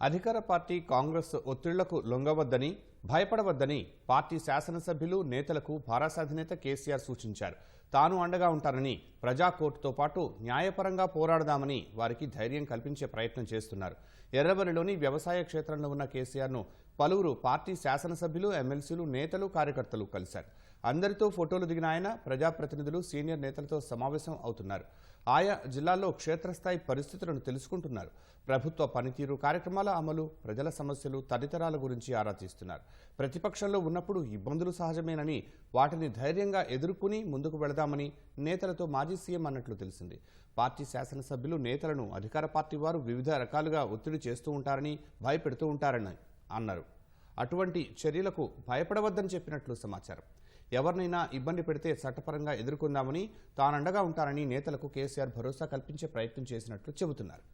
అధికార party Congress ఒత్తిళ్ళకు లొంగవద్దని భయపడవద్దని పార్టీ శాసనసభ్యులు నేతలకు భారత అధినేత కేసీఆర్ సూచించారు. తాను అండగా ఉంటానని ప్రజా కోర్టుతో పాటు న్యాయపరంగా పోరాడదామని వారికి ధైర్యం కల్పించే ప్రయత్నం చేస్తున్నారు. ఎర్రబరిలోని వ్యవసాయ క్షేత్రంలో ఉన్న కేసీఆర్ను పలువురు పార్టీ శాసనసభ్యులు ఎమ్మెల్సీలు నేతలు కార్యకర్తలు కలిశారు. అందరితో ఫోటోలు దిగిన ఆయన ప్రజాప్రతినిధులు సీనియర్ నేతలతో సమావేశం అవుతున్నారు. ఆయా జిల్లాల్లో క్షేత్రస్థాయి పరిస్థితులను తెలుసుకుంటున్నారు. ప్రభుత్వ పనితీరు కార్యక్రమాల అమలు ప్రజల సమస్యలు తదితరాల గురించి ఆరా తీస్తున్నారు. ప్రతిపక్షంలో ఉన్నప్పుడు ఇబ్బందులు సహజమేనని వాటిని ధైర్యంగా ఎదుర్కొని ముందుకు వెళదామని నేతలతో మాజీ సీఎం అన్నట్లు తెలిసింది. పార్టీ శాసనసభ్యులు నేతలను అధికార పార్టీ వారు వివిధ రకాలుగా ఒత్తిడి చేస్తూ ఉంటారని భయపెడుతూ ఉంటారని అన్నారు. అటువంటి చర్యలకు భయపడవద్దని చెప్పినట్లు సమాచారం. ఎవరినైనా ఇబ్బంది పెడితే చట్టపరంగా ఎదుర్కొందామని తానండగా ఉంటానని నేతలకు కేసీఆర్ భరోసా కల్పించే ప్రయత్నం చేసినట్లు చెబుతున్నారు.